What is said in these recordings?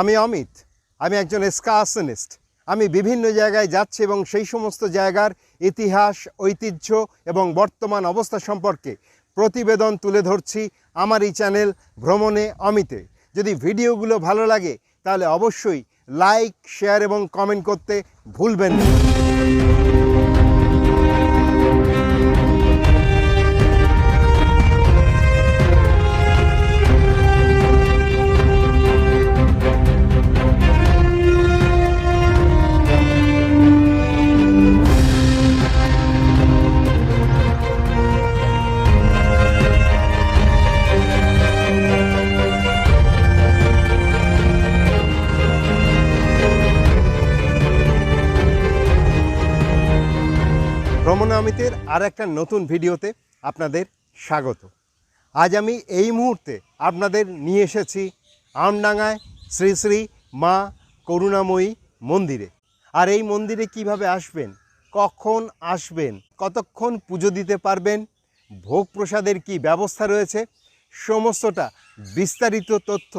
আমি অমিত, আমি একজন এসকাশনিস্ট আমি বিভিন্ন জায়গায় যাচ্ছি এবং সেই সমস্ত জায়গার ইতিহাস, ঐতিহ্য এবং বর্তমান অবস্থা সম্পর্কে প্রতিবেদন তুলে ধরছি আমার এই চ্যানেল ভ্রমণে অমিতে। যদি ভিডিওগুলো ভালো লাগে, তাহলে অবশ্যই লাইক, শেয়ার এবং কমেন্ট করতে ভুলবেন না। অমিতের আর একটা নতুন ভিডিওতে আপনাদের স্বাগত। আজ আমি এই মুহূর্তে আপনাদের নিয়ে এসেছি আমডাঙ্গায় শ্রী শ্রী মা করুণাময়ী মন্দিরে। আর এই মন্দিরে কীভাবে আসবেন, কখন আসবেন, কতক্ষণ পুজো দিতে পারবেন, ভোগ প্রসাদের কি ব্যবস্থা রয়েছে, সমস্তটা বিস্তারিত তথ্য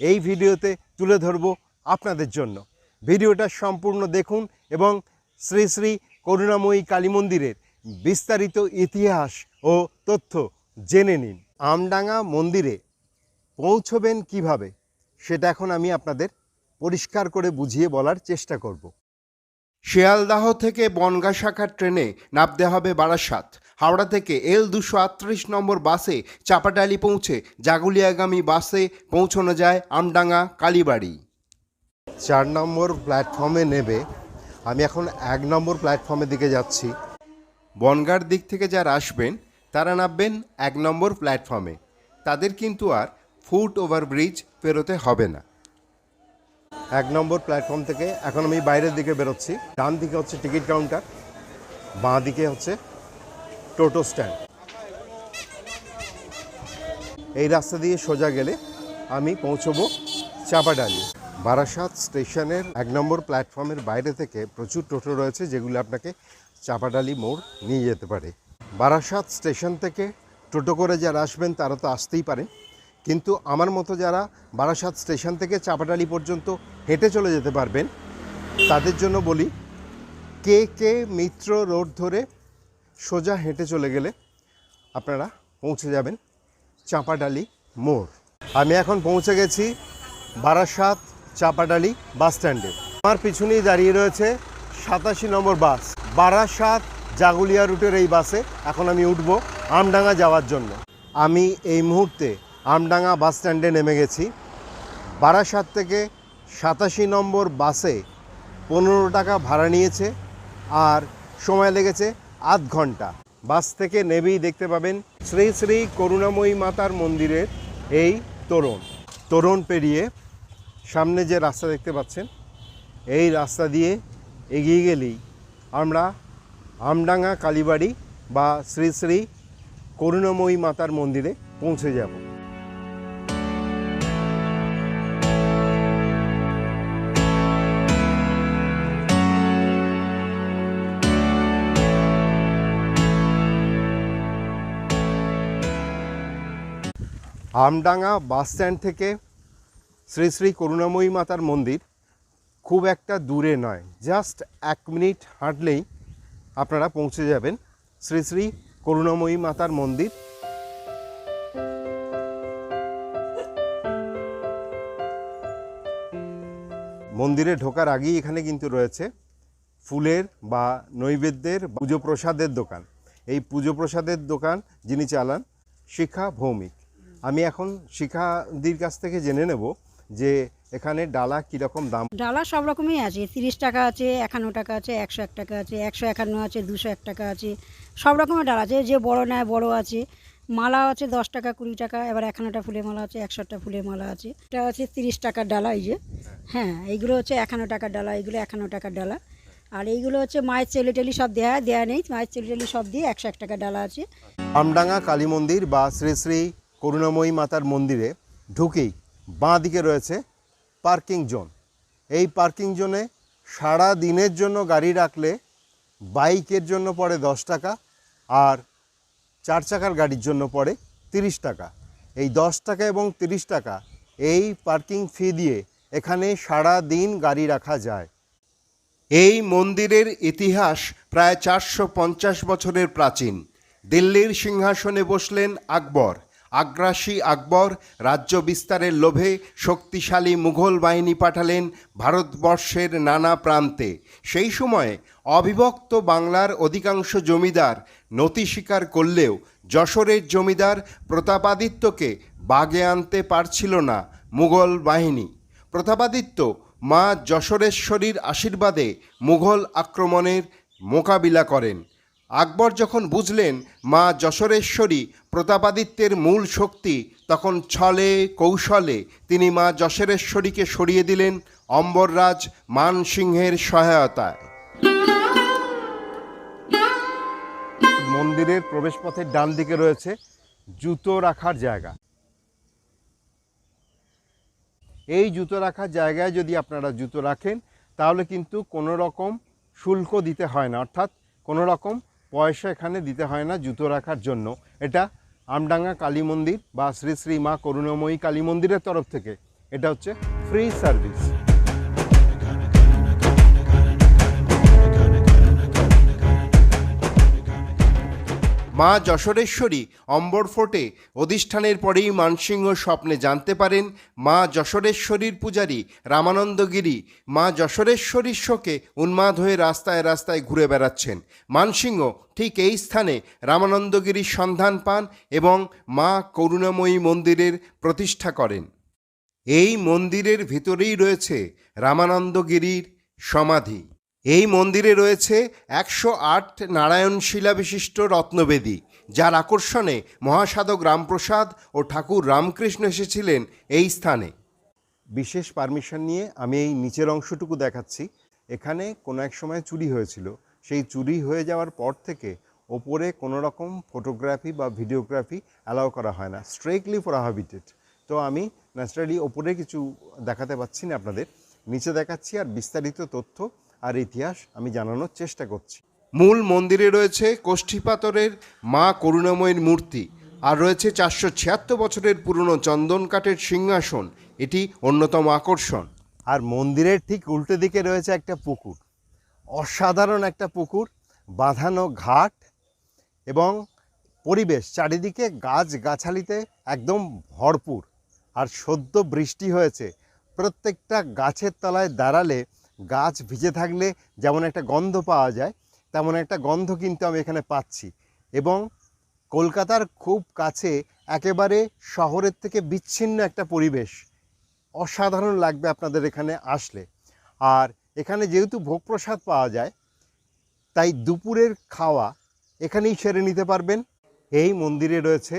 এই ভিডিওতে তুলে ধরব আপনাদের জন্য। ভিডিওটা সম্পূর্ণ দেখুন এবং শ্রী শ্রী করুণাময়ী কালী মন্দিরের বিস্তারিত ইতিহাস ও তথ্য জেনে নিন। আমডাঙ্গা মন্দিরে পৌঁছবেন কীভাবে সেটা এখন আমি আপনাদের পরিষ্কার করে বুঝিয়ে বলার চেষ্টা করব। শিয়ালদাহ থেকে বনগা শাখার ট্রেনে নামতে হবে বারাসাত। হাওড়া থেকে এল দুশো আটত্রিশ নম্বর বাসে চাপাডালি পৌঁছে জাগুলিয়াগামী বাসে পৌঁছানো যায় আমডাঙ্গা কালীবাড়ি। চার নম্বর প্ল্যাটফর্মে নেবে আমি এখন এক নম্বর প্ল্যাটফর্মের দিকে যাচ্ছি। বনগার দিক থেকে যারা আসবেন, তারা নামবেন এক নম্বর প্ল্যাটফর্মে। তাদের কিন্তু আর ফুট ওভার ব্রিজ পেরোতে হবে না। এক নম্বর প্ল্যাটফর্ম থেকে এখন আমি বাইরের দিকে বেরোচ্ছি। ডান দিকে হচ্ছে টিকিট কাউন্টার, বাঁ দিকে হচ্ছে টোটো স্ট্যান্ড। এই রাস্তা দিয়ে সোজা গেলে আমি পৌঁছবো চাপাডালি। বারাসাত স্টেশনের এক নম্বর প্ল্যাটফর্মের বাইরে থেকে প্রচুর টোটো রয়েছে যেগুলো আপনাকে চাপাডালি মোড় নিয়ে যেতে পারে। বারাসাত স্টেশন থেকে টোটো করে যারা আসবেন, তারা তো আসতেই পারে কিন্তু আমার মতো যারা বারাসাত স্টেশন থেকে চাপাডালি পর্যন্ত হেঁটে চলে যেতে পারবেন, তাদের জন্য বলি, কে কে মিত্র রোড ধরে সোজা হেঁটে চলে গেলে আপনারা পৌঁছে যাবেন চাঁপাডালি মোড়। আমি এখন পৌঁছে গেছি বারাসাত চাঁপাডালি বাস স্ট্যান্ডে। আমার পিছনেই দাঁড়িয়ে রয়েছে সাতাশি নম্বর বাস। বারাসাত জাগুলিয়া রুটের এই বাসে এখন আমি উঠব আমডাঙ্গা যাওয়ার জন্য। আমি এই মুহূর্তে আমডাঙ্গা বাস স্ট্যান্ডে নেমে গেছি। বারাসাত থেকে সাতাশি নম্বর বাসে পনেরো টাকা ভাড়া নিয়েছে আর সময় লেগেছে আধ ঘণ্টা। বাস থেকে নেবেই দেখতে পাবেন শ্রী শ্রী করুণাময়ী মাতার মন্দিরের এই তোরণ। তোরণ পেরিয়ে সামনে যে রাস্তা দেখতে পাচ্ছেন, এই রাস্তা দিয়ে এগিয়ে গেলেই আমরা আমডাঙ্গা, কালীবাড়ি বা শ্রী শ্রী করুণাময়ী মাতার মন্দিরে পৌঁছে যাব। আমডাঙ্গা বাস স্ট্যান্ড থেকে শ্রী শ্রী করুণাময়ী মাতার মন্দির খুব একটা দূরে নয়। জাস্ট এক মিনিট হাঁটলেই আপনারা পৌঁছে যাবেন শ্রী শ্রী করুণাময়ী মাতার মন্দির। মন্দিরে ঢোকার আগেই এখানে কিন্তু রয়েছে ফুলের বা নৈবেদ্যের পুজো প্রসাদের দোকান। এই পুজো প্রসাদের দোকান যিনি চালান শিখা ভৌমিক। আমি এখন শিখাদির কাছ থেকে জেনে নেব যে এখানে ডালা কীরকম দাম? ডালা সব রকমই আছে তিরিশ টাকা আছে একান্ন টাকা আছে একশো এক টাকা আছে একশো একান্ন আছে দুশো এক টাকা আছে সব রকমের ডালা আছে যে বড় নেয় বড় আছে। মালা আছে দশ টাকা কুড়ি টাকা এবার একান্নটা ফুলের মালা আছে একশোটা ফুলের মালা আছে। এটা আছে তিরিশ টাকার ডালা এই যে। হ্যাঁ এইগুলো হচ্ছে একান্ন টাকার ডালা এইগুলো একান্ন টাকার ডালা। আর এইগুলো হচ্ছে মায়ের চেলি টেলি সব দেয়া দেয়া নেই মায়ের চেলি টেলি সব দিয়ে একশো এক টাকার ডালা আছে। আমডাঙ্গা কালী মন্দির বা শ্রী শ্রী করুণাময়ী মাতার মন্দিরে ঢুকেই বাঁ দিকে রয়েছে পার্কিং জোন। এই পার্কিং জোনে সারা দিনের জন্য গাড়ি রাখলে বাইকের জন্য পড়ে দশ টাকা আর চার চাকার গাড়ির জন্য পড়ে তিরিশ টাকা। এই দশ টাকা এবং তিরিশ টাকা এই পার্কিং ফি দিয়ে এখানে সারা দিন গাড়ি রাখা যায়। এই মন্দিরের ইতিহাস প্রায় চারশো পঞ্চাশ বছরের প্রাচীন। দিল্লির সিংহাসনে বসলেন আকবর। আগ্রাসী আকবর রাজ্য বিস্তারের লোভে শক্তিশালী মুঘল বাহিনী পাঠালেন ভারতবর্ষের নানা প্রান্তে। সেই সময়ে অবিভক্ত বাংলার অধিকাংশ জমিদার নতি স্বীকার করলেও যশোরের জমিদার প্রতাপাদিত্যকে বাগে আনতে পারছিল না মুঘল বাহিনী। প্রতাপাদিত্য মা যশোরেশ্বরীর আশীর্বাদে মুঘল আক্রমণের মোকাবিলা করেন। আকবর যখন বুঝলেন মা যশোরেশ্বরী প্রতাপাদিত্যের মূল শক্তি, তখন ছলে কৌশলে তিনি মা যশোরেশ্বরীকে সরিয়ে দিলেন অম্বররাজ মানসিংহের সহায়তায়। মন্দিরের প্রবেশপথের ডান দিকে রয়েছে জুতো রাখার জায়গা। এই জুতো রাখার জায়গায় যদি আপনারা জুতো রাখেন, তাহলে কিন্তু কোনো রকম শুল্ক দিতে হয় না, অর্থাৎ কোনো রকম পয়সা এখানে দিতে হয় না জুতো রাখার জন্য। এটা আমডাঙ্গা কালী মন্দির বা শ্রী শ্রী মা করুণাময়ী কালী মন্দিরের তরফ থেকে। এটা হচ্ছে ফ্রি সার্ভিস মা যশোরেশ্বরী অম্বর ফোর্টে অধিষ্ঠানের পরেই মানসিংহ স্বপ্নে জানতে পারেন মা যশোরেশ্বরীর পূজারী রামানন্দগিরি। মা যশোরেশ্বরীর শোকে উন্মাদ হয়ে রাস্তায় রাস্তায় ঘুরে বেড়াচ্ছেন। মানসিংহ ঠিক এই স্থানে রামানন্দগিরির সন্ধান পান এবং মা করুণাময়ী মন্দিরের প্রতিষ্ঠা করেন। এই মন্দিরের ভিতরেই রয়েছে রামানন্দগিরির সমাধি। এই মন্দিরে রয়েছে একশো আট নারায়ণ শিলা বিশিষ্ট রত্নবেদী, যার আকর্ষণে মহাসাধক রামপ্রসাদ ও ঠাকুর রামকৃষ্ণ এসেছিলেন এই স্থানে। বিশেষ পারমিশন নিয়ে আমি এই নিচের অংশটুকু দেখাচ্ছি। এখানে কোনো এক সময় চুরি হয়েছিল। সেই চুরি হয়ে যাওয়ার পর থেকে ওপরে কোনো রকম ফটোগ্রাফি বা ভিডিওগ্রাফি অ্যালাউ করা হয় না। স্ট্রেকলি প্রহাবিটেড। তো আমি ন্যাচারালি ওপরে কিছু দেখাতে পাচ্ছি না আপনাদের। নিচে দেখাচ্ছি আর বিস্তারিত তথ্য আর ইতিহাস আমি জানানোর চেষ্টা করছি। মূল মন্দিরে রয়েছে কোষ্ঠীপাতরের মা করুণাময়ীর মূর্তি আর রয়েছে চারশো ছিয়াত্তর বছরের পুরনো চন্দন কাঠের সিংহাসন এটি অন্যতম আকর্ষণ। আর মন্দিরের ঠিক উল্টো দিকে রয়েছে একটা পুকুর। অসাধারণ একটা পুকুর বাঁধানো ঘাট এবং পরিবেশ চারিদিকে গাছ গাছালিতে একদম ভরপুর। আর সদ্য বৃষ্টি হয়েছে প্রত্যেকটা গাছের তলায় দাঁড়ালে গাছ ভিজে থাকলে যেমন একটা গন্ধ পাওয়া যায়, তেমন একটা গন্ধ কিন্তু আমি এখানে পাচ্ছি। এবং কলকাতার খুব কাছে একেবারে শহরের থেকে বিচ্ছিন্ন একটা পরিবেশ অসাধারণ লাগবে আপনাদের এখানে আসলে। আর এখানে যেহেতু ভোগ প্রসাদ পাওয়া যায়, তাই দুপুরের খাওয়া এখানেই সেরে নিতে পারবেন। এই মন্দিরে রয়েছে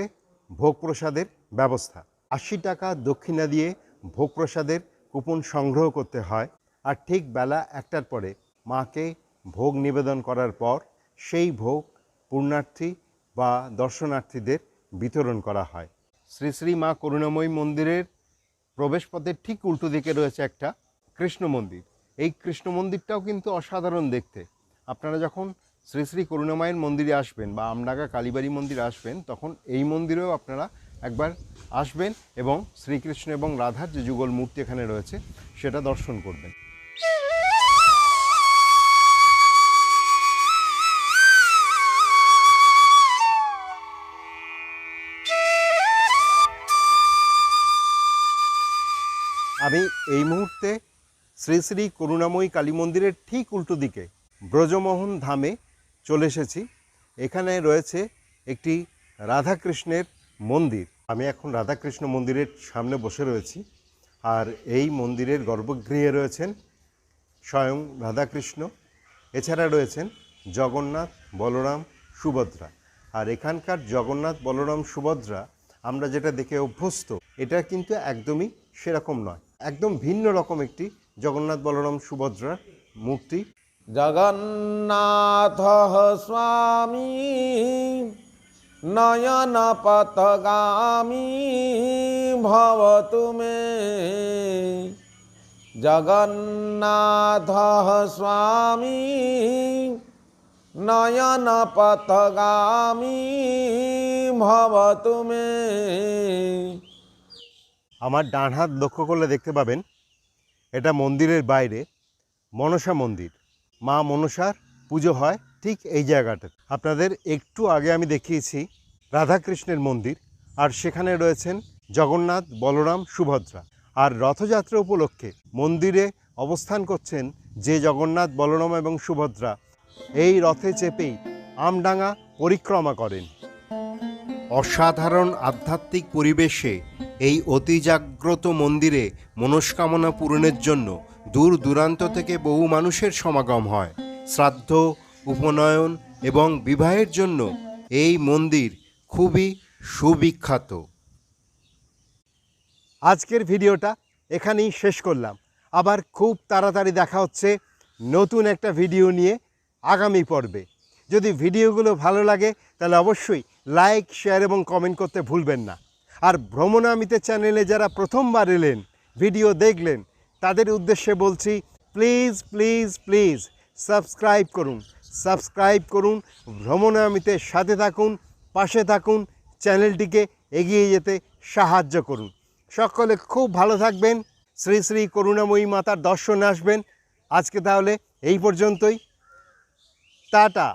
ভোগ প্রসাদের ব্যবস্থা। আশি টাকা দক্ষিণা দিয়ে ভোগ প্রসাদের কুপন সংগ্রহ করতে হয়। আর ঠিক বেলা একটার পরে মাকে ভোগ নিবেদন করার পর সেই ভোগ পূর্ণার্থী বা দর্শনার্থীদের বিতরণ করা হয়। শ্রী শ্রী মা করুণাময়ী মন্দিরের প্রবেশপথের ঠিক উল্টো দিকে রয়েছে একটা কৃষ্ণ মন্দির। এই কৃষ্ণ মন্দিরটাও কিন্তু অসাধারণ দেখতে। আপনারা যখন শ্রী শ্রী করুণাময়ের মন্দিরে আসবেন বা আমনাগা কালীবাড়ি মন্দিরে আসবেন, তখন এই মন্দিরেও আপনারা একবার আসবেন এবং শ্রীকৃষ্ণ এবং রাধার যে যুগল মূর্তি এখানে রয়েছে, সেটা দর্শন করবেন। আমি এই মুহূর্তে শ্রী শ্রী করুণাময়ী কালী মন্দিরের ঠিক উল্টো দিকে ব্রজমোহন ধামে চলে এসেছি। এখানে রয়েছে একটি রাধাকৃষ্ণের মন্দির। আমি এখন রাধাকৃষ্ণ মন্দিরের সামনে বসে রয়েছি আর এই মন্দিরের গর্ভগৃহে রয়েছেন স্বয়ং রাধাকৃষ্ণ। এছাড়া রয়েছেন জগন্নাথ বলরাম সুভদ্রা। আর এখানকার জগন্নাথ বলরাম সুভদ্রা, আমরা যেটা দেখে অভ্যস্ত, এটা কিন্তু একদমই সেরকম নয়। একদম ভিন্ন রকম একটি জগন্নাথ বলরাম সুভদ্রার মূর্তি। জগন্নাথ স্বামী নয়ন পথগামী ভব তুমি জগন্নাথ স্বামী নয়ন পথগামী ভবতু মে আমার ডান হাত লক্ষ্য করলে দেখতে পাবেন, এটা মন্দিরের বাইরে, মনসা মন্দির। মা মনসার পুজো হয় ঠিক এই জায়গাটাতে। আপনাদের একটু আগে আমি দেখিয়েছি রাধাকৃষ্ণের মন্দির, আর সেখানে রয়েছেন জগন্নাথ বলরাম সুভদ্রা। আর রথযাত্রা উপলক্ষে মন্দিরে অবস্থান করছেন যে জগন্নাথ বলরাম এবং সুভদ্রা, এই রথে চেপেই আমডাঙ্গা পরিক্রমা করেন। অসাধারণ আধ্যাত্মিক পরিবেশে এই অতি জাগ্রত মন্দিরে মনস্কামনা পূরণের জন্য দূর দূরান্ত থেকে বহু মানুষের সমাগম হয়। শ্রাদ্ধ, উপনয়ন এবং বিবাহের জন্য এই মন্দির খুবই সুবিখ্যাত। আজকের ভিডিওটা এখানেই শেষ করলাম। আবার খুব তাড়াতাড়ি দেখা হচ্ছে নতুন একটা ভিডিও নিয়ে আগামী পর্বে। যদি ভিডিওগুলো ভালো লাগে, তাহলে অবশ্যই লাইক, শেয়ার এবং কমেন্ট করতে ভুলবেন না। আর ভ্রমণামিতে চ্যানেলে যারা প্রথমবার এলেন, ভিডিও দেখলেন, তাদের উদ্দেশ্যে বলছি, প্লিজ প্লিজ প্লিজ সাবস্ক্রাইব করুন। সাবস্ক্রাইব করুন ভ্রমণামিতে সাথে থাকুন, পাশে থাকুন, চ্যানেলটিকে এগিয়ে যেতে সাহায্য করুন। সকলে খুব ভালো থাকবেন। শ্রী শ্রী করুণাময়ী মাতার দর্শনে আসবেন। আজকে তাহলে এই পর্যন্তই। টাটা।